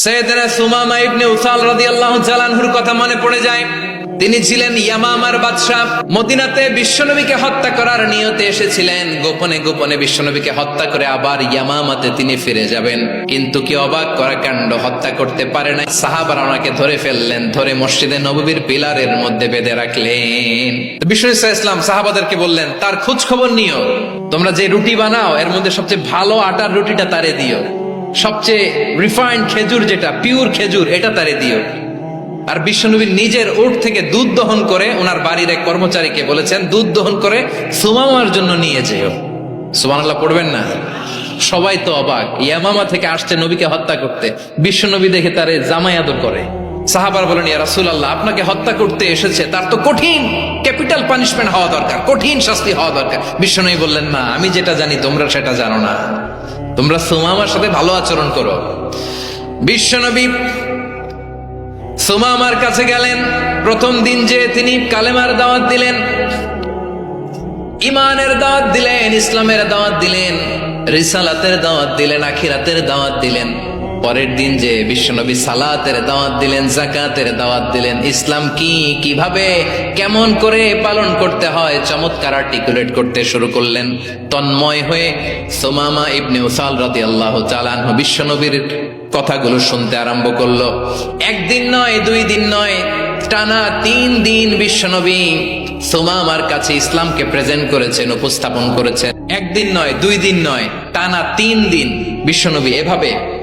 সৈয়দনা কিন্তু কি অবাক করা কাণ্ড, হত্যা করতে পারে না সাহাবারা ওনাকে ধরে ফেললেন, ধরে মসজিদে নববীর পিলারের মধ্যে বেঁধে রাখলেন। বিষ্ণু ইসলাম সাহাবাদেরকে বললেন, তার খোঁজ খবর নিও। তোমরা যে রুটি বানাও, এর মধ্যে সবচেয়ে ভালো আটার রুটিটা তারে দিও। সবচেয়ে রিফাইন্ড খেজুর যেটা পিওর খেজুর, এটা তারে দিও। আর বিশ্বনবী নিজের উট থেকে দুধ দহন করে ওনার বাড়ির এক কর্মচারীকে বলেছেন, দুধ দহন করে সুমামার জন্য নিয়ে যেও। সুমানাল্লাহ পড়বেন না? সবাই তো অবাক। ইয়ামামা থেকে আসছে নবীকে হত্যা করতে। বিশ্বনবী দেখে তারে জামাই আদর করে। সাহাবার বলেন, ইয়া রাসূলুল্লাহ, আপনাকে হত্যা করতে এসেছে, তার তো কঠিন ক্যাপিটাল পানিশমেন্ট হওয়া দরকার, কঠিন শাস্তি হওয়া দরকার। বিশ্বনবী বললেন, না, আমি যেটা জানি তোমরা সেটা জানো না। তোমরা সোমামার সাথে ভালো আচরণ করো। বিশ্বনবী সোমামার কাছে গেলেন। প্রথম দিন যে তিনি কালেমার দাওয়াত দিলেন ইমানের দাওয়াত দিলেন, ইসলামের দাওয়াত দিলেন, রিসালাতের দাওয়াত দিলেন, আখিরাতের দাওয়াত দিলেন। পরের দিন যে বিশ্বনবী সালাতের দাওয়াত দিলেন, জাকাতের দাওয়াত দিলেন, ইসলাম কি, কীভাবে, কেমন করে পালন করতে হয়, চমৎকার আর্টিকুলেট করতে শুরু করলেন। তন্ময় হয়ে সোমামা ইবনে উসাল রাদি আল্লাহ চালান বিশ্বনবীর কথাগুলো শুনতে আরম্ভ করল। একদিন নয়, দুই দিন নয়, টানা তিন দিন বিশ্বনবী সোমামার কাছে ইসলামকে প্রেজেন্ট করেছেন, উপস্থাপন করেছেন। একদিন নয়, দুই দিন নয়, টানা তিন দিন বিশ্বনবী এভাবে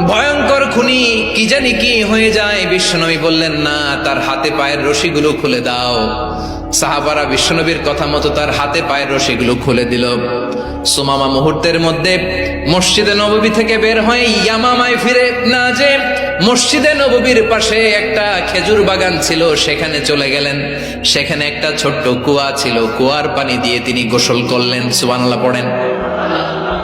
ভয়ঙ্কর খুনি কি জানি কি হয়ে যায়। বিশ্বনবী বললেন, না, তার হাতে পায়ের রশিগুলো খুলে দাও। সাহাবারা বিশ্বনবীর কথা মতো তার হাতে পায়ের রশিগুলো খুলে দিল। সুমামা মুহূর্তের মধ্যে মসজিদে নববী থেকে বের হয়ে ইয়ামামায় ফিরে না যে মসজিদে নববীর পাশে একটা খেজুর বাগান ছিল, সেখানে চলে গেলেন। সেখানে একটা ছোট্ট কুয়া ছিল, কুয়ার পানি দিয়ে তিনি গোসল করলেন। সুবানাল্লাহ পড়েন।